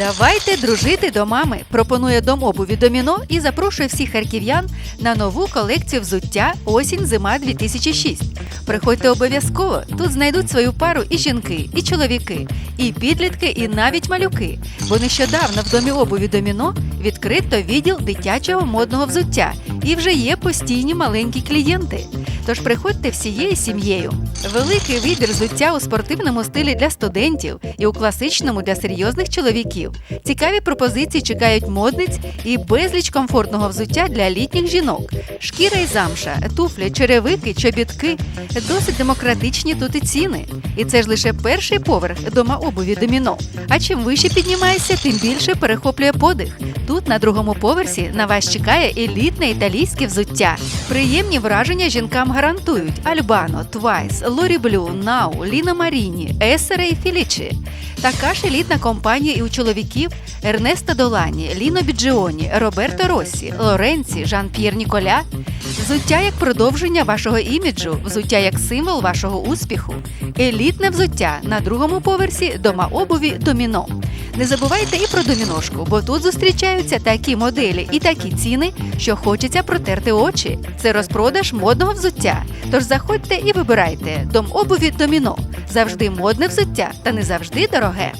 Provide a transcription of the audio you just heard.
Давайте дружити до мами. Пропонує дом обуві Доміно і запрошує всіх харків'ян на нову колекцію взуття осінь зима 2006. Приходьте обов'язково. Тут знайдуть свою пару і жінки, і чоловіки, і підлітки, і навіть малюки. Бо нещодавно в домі обуві Доміно відкрито відділ дитячого модного взуття і вже є постійні маленькі клієнти. Тож приходьте всією сім'єю. Великий вибір взуття у спортивному стилі для студентів і у класичному для серйозних чоловіків. Цікаві пропозиції чекають модниць і безліч комфортного взуття для літніх жінок. Шкіра і замша, туфлі, черевики, чобітки. Досить демократичні тут і ціни. І це ж лише перший поверх дома обуві доміно. А чим вище піднімаєшся, тим більше перехоплює подих. Тут на другому поверсі на вас чекає елітне італійське взуття. Приємні враження жінкам гарантують Альбано, Твайс, Лорі Блю, Нау, Ліна Маріні, Есере і Філічі. Така ж елітна компанія і у чоловіків Ернесто Долані, Ліно Біджіоні, Роберто Россі, Лоренці, Жан-П'єр Ніколя. Взуття як продовження вашого іміджу, взуття як символ вашого успіху. Елітне взуття на другому поверсі дома обуві Доміно. Не забувайте і про доміношку, бо тут зустрічаються такі моделі і такі ціни, що хочеться протерти очі. Це розпродаж модного взуття. Тож заходьте і вибирайте дом обуві Доміно. Завжди модне взуття та не завжди дороге.